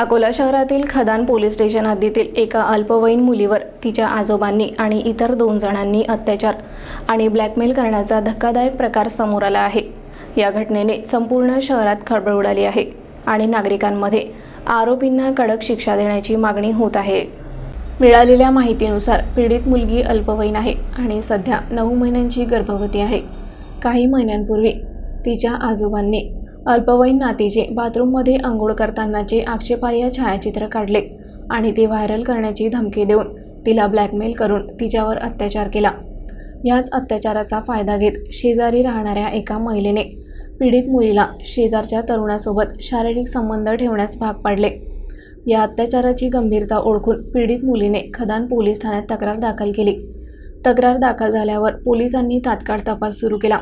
अकोला शहरातील खदान police station हद्दीतील एका अल्पवयीन मुलीवर तिच्या आजोबांनी आणि इतर दोन जणांनी अत्याचार आणि ब्लॅकमेल करण्याचा धक्कादायक प्रकार समोर आला आहे. या घटनेने संपूर्ण शहरात खळबळ उडाली आहे आणि नागरिकांमध्ये आरोपींना कडक शिक्षा देण्याची मागणी होत आहे. मिळालेल्या माहितीनुसार पीडित मुलगी अल्पवयीन आहे आणि सध्या नऊ महिन्यांची गर्भवती आहे. काही महिन्यांपूर्वी तिच्या आजोबांनी अल्पवयीन नातीचे बाथरूममध्ये आंघोळ करतानाचे आक्षेपार्ह छायाचित्र काढले आणि ते व्हायरल करण्याची धमकी देऊन तिला ब्लॅकमेल करून तिच्यावर अत्याचार केला. याच अत्याचाराचा फायदा घेत शेजारी राहणाऱ्या एका महिलेने पीडित मुलीला शेजारच्या तरुणासोबत शारीरिक संबंध ठेवण्यास भाग पाडले. या अत्याचाराची गंभीरता ओळखून पीडित मुलीने खदान पोलीस ठाण्यात तक्रार दाखल केली. तक्रार दाखल झाल्यावर पोलिसांनी तात्काळ तपास सुरू केला.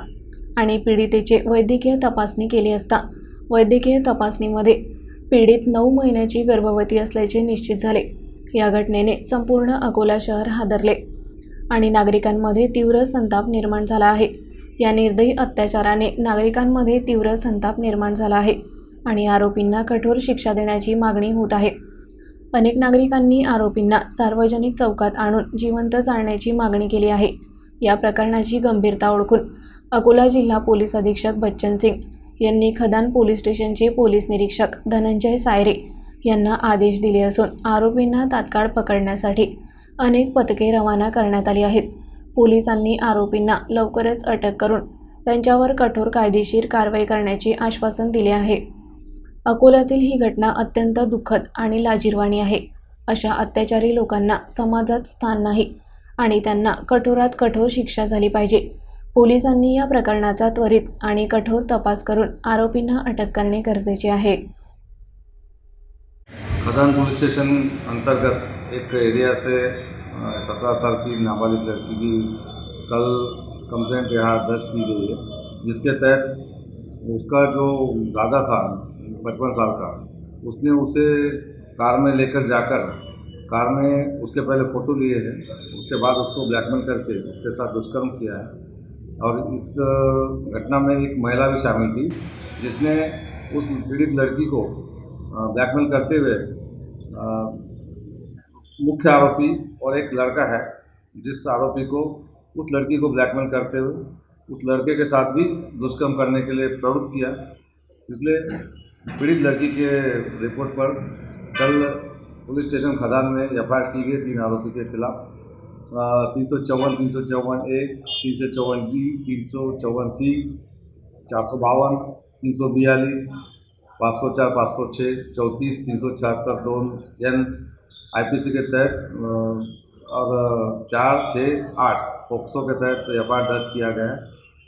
आणि पीडितेचे वैद्यकीय तपासणी केली असता वैद्यकीय तपासणीमध्ये पीडित नऊ महिन्याची गर्भवती असल्याचे निश्चित झाले. या घटनेने संपूर्ण अकोला शहर हादरले आणि नागरिकांमध्ये तीव्र संताप निर्माण झाला आहे. या निर्दयी अत्याचाराने नागरिकांमध्ये तीव्र संताप निर्माण झाला आहे आणि आरोपींना कठोर शिक्षा देण्याची मागणी होत आहे. अनेक नागरिकांनी आरोपींना सार्वजनिक चौकात आणून जिवंत जाळण्याची मागणी केली आहे. या प्रकरणाची गंभीरता ओळखून अकोला जिल्हा पोलीस अधीक्षक बच्चन सिंग यांनी खदान पोलीस स्टेशनचे पोलीस निरीक्षक धनंजय सायरे यांना आदेश दिले असून आरोपींना तात्काळ पकडण्यासाठी अनेक पथके रवाना करण्यात आली आहेत. पोलिसांनी आरोपींना लवकरच अटक करून त्यांच्यावर कठोर कायदेशीर कारवाई करण्याचे आश्वासन दिले आहे. अकोल्यातील ही घटना अत्यंत दुःखद आणि लाजिरवाणी आहे. अशा अत्याचारी लोकांना समाजात स्थान नाही आणि त्यांना कठोरात कठोर शिक्षा झाली पाहिजे. पोलिसांनी या प्रकरणाचा त्वरित आणि कठोर तपास करून आरोपींना अटक करणे गरजेचे आहे. खदान पुलिस स्टेशन अंतर्गत एक एरिया से सत्रह साल की नाबालिग लड़की की कल कंप्लेंट यहाँ दर्ज की गई है जिसके तहत उसका जो दादा था पचपन साल का उसने उसे कार में लेकर जाकर कार में उसके पहले फ़ोटो लिए हैं, उसके बाद उसको ब्लैकमेल करके उसके साथ दुष्कर्म किया है। और इस घटना में एक महिला भी शामिल थी, जिसने उस पीड़ित लड़की को ब्लैकमेल करते हुए मुख्य आरोपी और एक लड़का है, जिस आरोपी को उस लड़की को ब्लैकमेल करते हुए, उस लड़के के साथ भी दुष्कर्म करने के लिए प्रवृत्त किया। इसलिए पीड़ित लड़की के रिपोर्ट पर कल पुलिस स्टेशन खदान में एफ़ आर की गई, तीन आरोपी के खिलाफ। तीन सौ चौवन, तीन सौ चौवन ए, तीन सौ चौवन बी, तीन सौ चौवन सी, चार सौ बावन, तीन सौ बयालीस, पाँच सौ चार, पाँच सौ छः चौंतीस, तीन सौ छिहत्तर दोन एन आईपीसी के तहत और चार छः आठ पोक्सो के तहत एफ़ आर दर्ज किया गया है।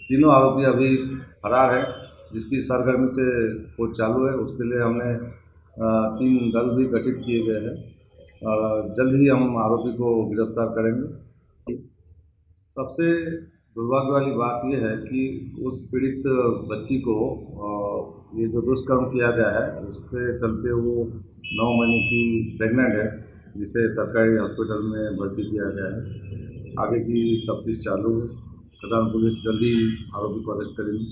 तीनों आरोपी अभी फरार है, जिसकी सरगर्मी से खोज चालू है। उसके लिए हमने तीन दल भी गठित किए गए हैं। जल्द ही हम आरोपी को गिरफ़्तार करेंगे। सबसे दुर्भाग्य वाली बात यह है कि उस पीड़ित बच्ची को ये जो दुष्कर्म किया गया है उसके चलते वो नौ महीने की प्रेग्नेंट है, जिसे सरकारी हॉस्पिटल में भर्ती किया गया है। आगे की तफ्तीश चालू है। खदान पुलिस जल्दी आरोपी को अरेस्ट करेगी।